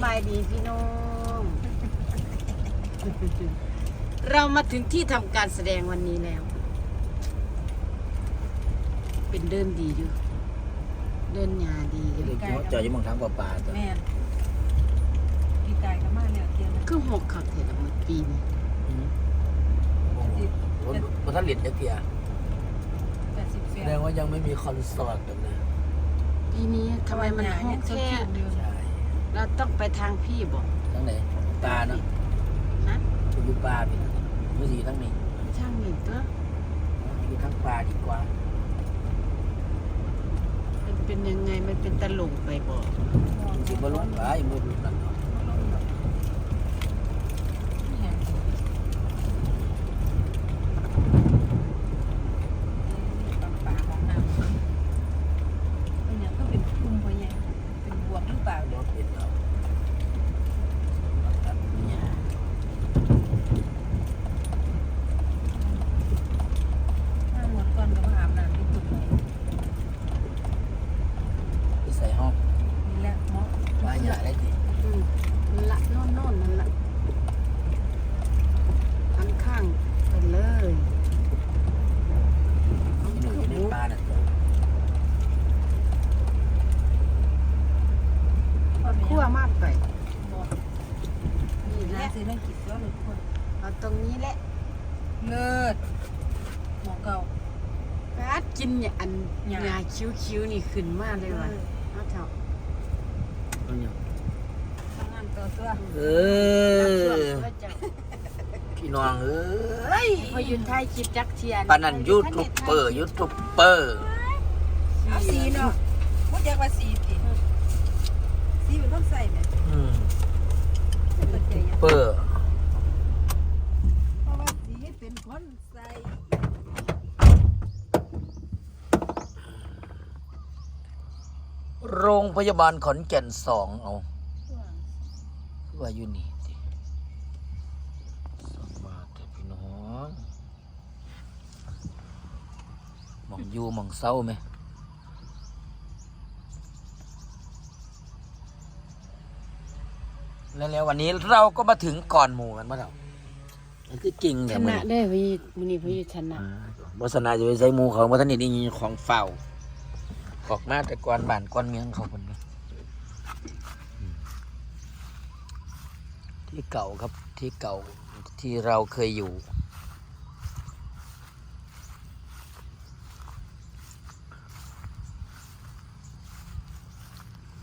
ำบายดีพี่น้อง เรามาถึงที่ทำการแสดงวันนี้แล้ว เป็นเดินดีอยู่ เดินหยาดีอยู่เด็กจอดอยู่หมองทางปลาปลาตัวแม่นพี่ไก่ก็มาแล้วเทียนคือหกขับเทละหมดปีนี้รถรถท่านเหรียญจะเกียร์แปดสิบแสเฟียดงว่ายังไม่มีคอนเสิร์ตแบบนี้ปีนี้ทำไมมันหกแค่ใช่เราต้องไปทางพี่บอกทั้งไหนปลาเนาะนะอยู่ปลาพี่มือสีทั้งนี้ช่างนี่ตัวอยู่ทั้งปลาดีกว่า มันเป็นยังไงมันเป็นตลกไปบอกสิบล้มปลาอีมือนั่นเนาะ ปลาของน้ำเป็นอย่างก็เป็นกลุ่มพอใหญ่เป็นบวกหรือเปล่าร ถเป็นเราเนี่ย ถ้าหมดก่อนก็มาอาบน้ำที่ตุ่มเลย ไปใส่ห้อง นี่แหละเหมาะ ปลาใหญ่ได้ดี อืมนั่นละโน่นโน่นนั่นละข้างข้างๆไปเลย ที่หนูอยู่ในปลาน่ะตัว คั่วมากไป บอก นี่ นี่แห แห ละ ละ สิได้กินก็เลยคน เอาตรงนี้แหละ เลิศหมอเก่า กัดกินเนี่ยอันหยาหยาคิ้วๆนี่ขึ้นมากเลยว่ะเอาเถอะเอาเนี่ยทำงานต่อตัวเอเอาส่วนอก็จะพี่น้องเอ้ยพอยืนท้ายคลิปจักเทียนปานนันยูทูบเบอร์ยูทูบเบอร์เอาสีเนาะพูดจากว่าสีติสีเป็นต้องใส่ไหมอืมเปิดใจยังเบอร์เพราะว่าสีเป็นคนใส่ โรงพยาบาลขอนแก่นสองเอาคือว่าอยู่นี่สิสองบาทเถอะพี่น้องหมองอยู่หมองเศร้าไหมแล้วแล้ววันนี้เราก็มาถึงก่อนหมู่กันมาแล้วมันคือจริงชแต่นะมันได้พี่มื้อนี้พี่ชนะบสนาจะไปใส่หมูเขาบสนิทนี่ของเฝ้า ออกมาแต่ก่อนบ้านก่อนเมียงเขาคนนี้ที่เก่าครับที่เก่าที่เราเคยอยู่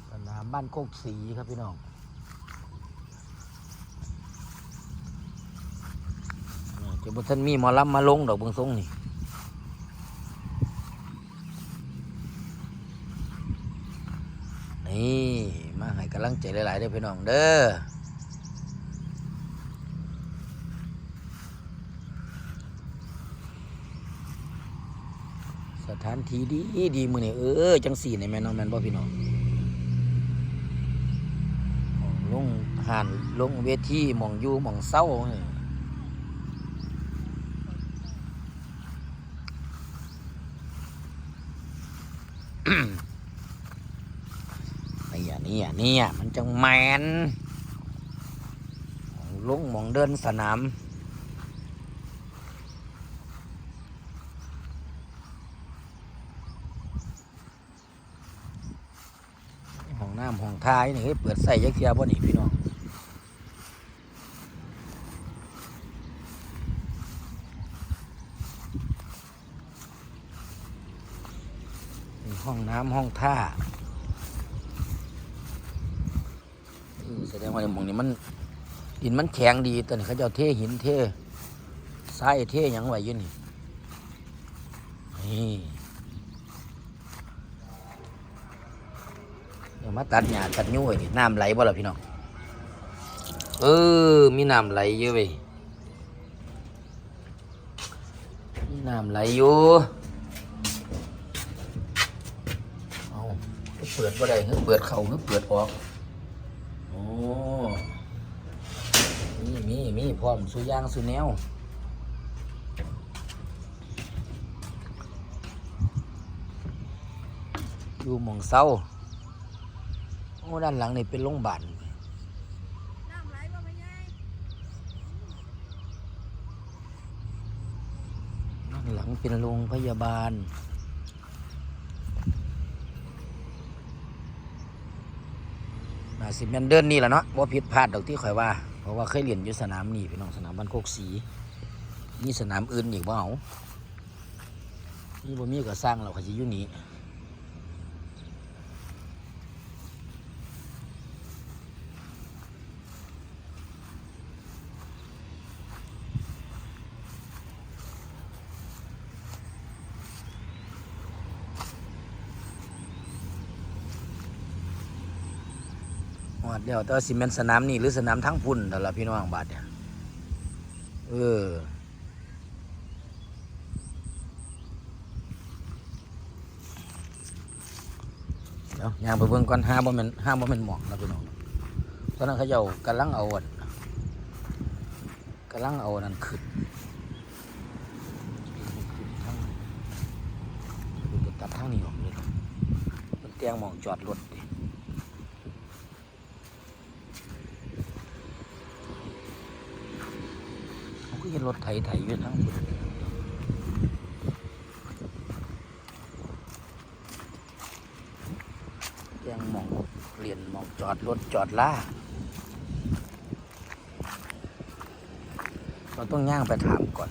สนามบ้านโคกสีครับพี่น้องเจ้าบุท่านมีหมอลำมาลงดอกเบงทรงนี่ มาให้กำลังใจหลายๆเด้อพี่น้องเด้อสถานที่ดีดีมือนี่เออจังสี่ในแม่น้องแม่นบ่พี่น้องหม้องลงหานลงเวทีมองอยู่มองเศร้านี่ไอ้อย่างนี้อะเนี่ยมันจังแมนหม้องมองเดินสนามห้องน้ำห้องท้ายนี่เฮ้เปิดใส่ยักษ์เทียบ่นี่พี่น้องห้องน้ำห้องท่าอืม แสดงว่าในหมองนี้มันดินมันแข็งดีตอนนี้เขาจะเทหินเททรายเทยังไว้อยู่นี่นี่เดี๋ยวมาตัดหญ้าตัดยุ่ยน้ำไหลบ่ล่ะพี่น้องเออ มีน้ำไหลเยอะเว้ยมีน้ำไหลอยู่เอาเปิดบ่ได้เฮ้เปิดเข่าเฮ้เปิดออก มีมีมีพร้อมสุยางสุแนวอยู่หมองเศร้าโอ้ด้านหลังนี่เป็นโรงพยาบาลด้านหลังเป็นโรงพยาบาล สิแมนเดินนี่แหละเนาะว่าผิดพลาดดอกที่ข่อยว่า เพราะว่าเคยเรียนอยู่สนามนี่พี่น้องสนามบ้านโคกสีนี่สนามอื่นอีกบ่เอานี่บ่มีก็สร้างเราขยี้ยุ่นี่ ดเดียวแต่ว่าสิแม่นสนามนี่หรือสนามทั้งพุ่นแต่ละพี่น้องบาดเนี่ยเออเดี๋ยวย่างไปเบิ่งก่อนห้าบ่แม่นห้าบ่แม่นหมอกนะพี่น้องตอนนั้นเขาเจ้ากำลังเอาอันกำลังเอาอันนั้นขึ้นตัดทางนี้ออกเลยมันเตียงหมองจอดรถดิเขาก็เห็น รถไถไถอยู่ทั้งยังมองเรียนมองจอดรถจอดล่าเราต้องย่างไปถามก่อน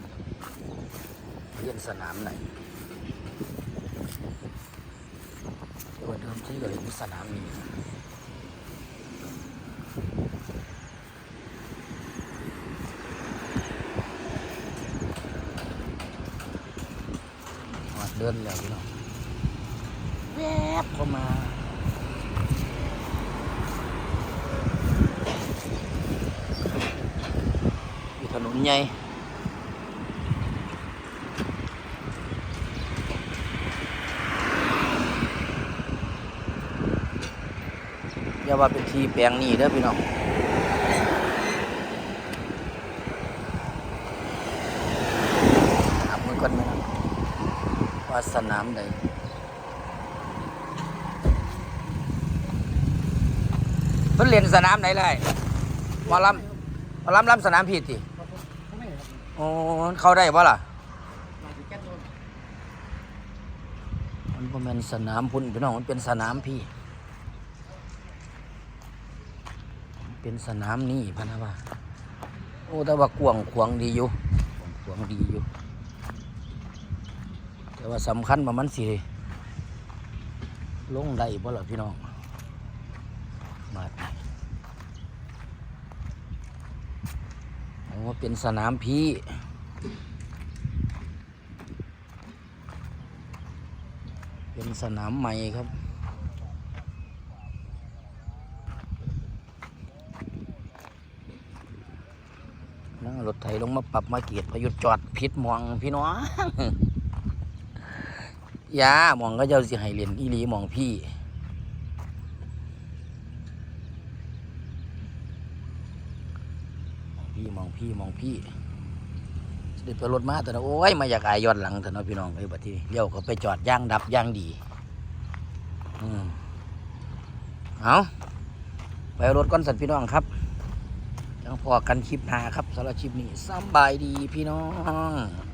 เรียนสนามไหนเดี๋ยวเดิมที่ก็เรียนสนามนี้ กินแล้วพี่น้องแวบเข้ามาอยู่ถนนใหญ่อย่าว่าเป็นทีแปลงนี่เด้อพี่น้องอับมือก่อนไหมครับ ว่าสนามใดเพิ่นเรียนสนามไหนเลยหมอลำหมอลำลำสนามผิดทีโอ้เข้าได้ปะล่ะมันบ่แม่นสนามพุ่นพี่น้องมันเป็นสนามพี่ เป็นสนามนี่พะนะว่าโอ้แต่ว่ากวางขวางดีอยู่กวางขวางดีอยู่ แต่ว่าสำคัญว่ามันสิลงได้บ่ล่ะพี่น้องบาโอ้เป็นสนามพี่เป็นสนามใหม่ครับนั่งรถไถลงมาปรับมาเกียรติประยุทธ์จอดผิดหมองพี่น้อง ยาหมองก็เจ้าสิให้เรียนอีหลีหมองพี่ พี่มองพี่มองพี่เด็กไปรถมาแต่นะโอ้ยมาอยากอายยอนหลังแต่นะพี่น้องไอ้บัดทีนี้เลี้ยวเขาไปจอดย่างดับย่างดีอืมเอาไปรถก้อนสัตว์พี่น้องครับยังพอกันคลิปหนาครับสำหรับคลิปนี้สบายดีพี่น้อง